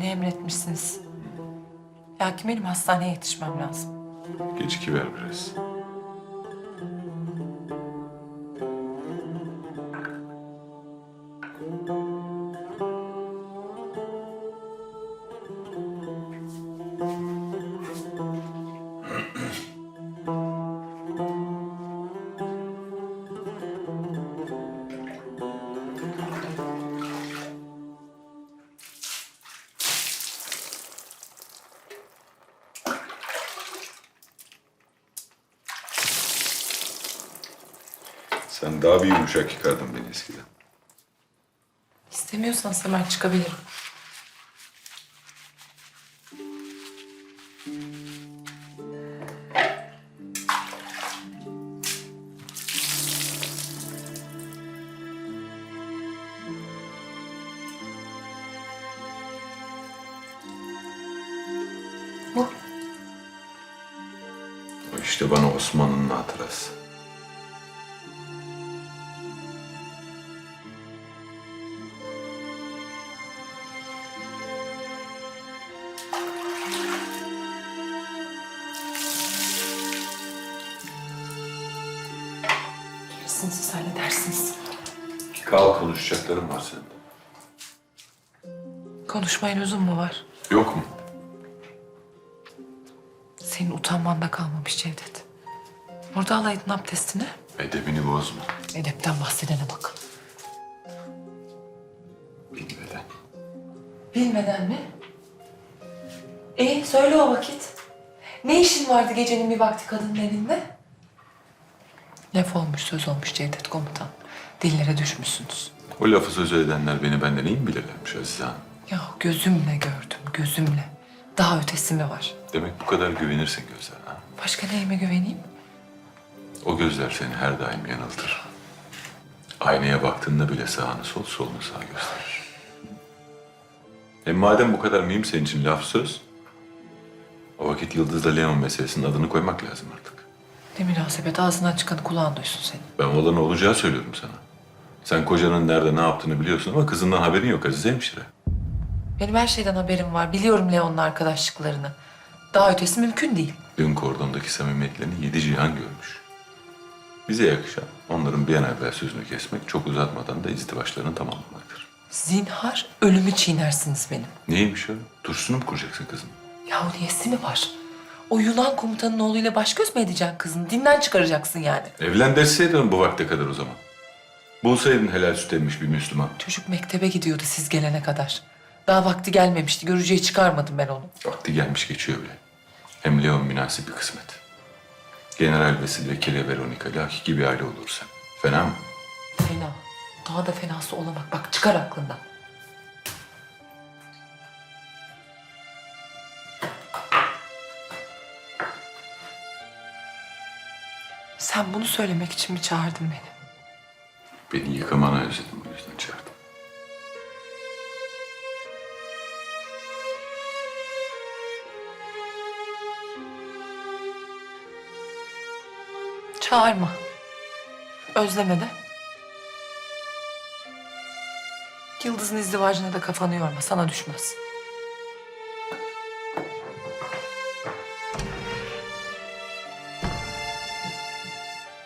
gelmeyi emretmişsiniz. Lakin benim hastaneye yetişmem lazım. Gecikiver biraz. Sen daha bir yumuşak yıkardın beni eskiden. İstemiyorsanız hemen çıkabilirim. Bu. İşte bana Osman'ın hatırası. Gerisini siz halledersiniz. Kal konuşacaklarım var senin. Konuşmaya lüzum mu var? Yok mu? Senin utanmanda kalmamış Cevdet. Burada alaydın abdestini. Edebini bozma. Edepten bahsedene bak. Bilmeden. Bilmeden mi? İyi söyle o vakit. Ne işin vardı gecenin bir vakti kadının elinde? Laf olmuş söz olmuş Cevdet komutan. Dillere düşmüşsünüz. O lafı söz edenler beni benden iyi mi bilirlermiş Azize Hanım? Ya gözümle gördüm gözümle. Daha ötesi mi var? Demek bu kadar güvenirsin gözlerine. ha? Başka neyime güveneyim? O gözler seni her daim yanıltır. Aynaya baktığında bile sağını sol, solunu sağ gösterir. Hem madem bu kadar mühim senin için laf söz, vakit Yıldız'la Leon meselesinin adını koymak lazım artık. Ne münasebet ağzından çıkanı kulağın duysun senin. Ben olan olacağı söylüyorum sana. Sen kocanın nerede ne yaptığını biliyorsun ama kızından haberin yok Azize hemşire. Benim her şeyden haberim var. Biliyorum Leon'la arkadaşlıklarını. Daha ötesi mümkün değil. Dün kordondaki samimiyetlerini yedi cihan görmüş. Bize yakışan onların bir an evvel sözünü kesmek, çok uzatmadan da izdivaçlarını tamamlamaktır. Zinhar ölümü çiğnersiniz benim. Neymiş o? Turşusunu mu kuracaksın kızım? Yahu niyesi mi var? O Yunan komutanın oğluyla baş göz mü edeceksin kızını? Dinden çıkaracaksın yani. Evlen deseydin bu vakte kadar o zaman. Bulsaydın helal süt emmiş bir Müslüman. Çocuk mektebe gidiyordu siz gelene kadar. Daha vakti gelmemişti. Görücüye çıkarmadım ben onu. Vakti gelmiş geçiyor bile. Hem Leon münasip bir kısmet. General Vesil ve Kele Veronica ile hakiki bir aile olursa. Fena mı? Fena. Daha da fenası olamak. Bak çıkar aklından. Sen bunu söylemek için mi çağırdın beni? Beni yıkamana özledim o yüzden çağırdım. Çağırma. Özleme de. Yıldız'ın izdivacına da kafanı yorma. Sana düşmez.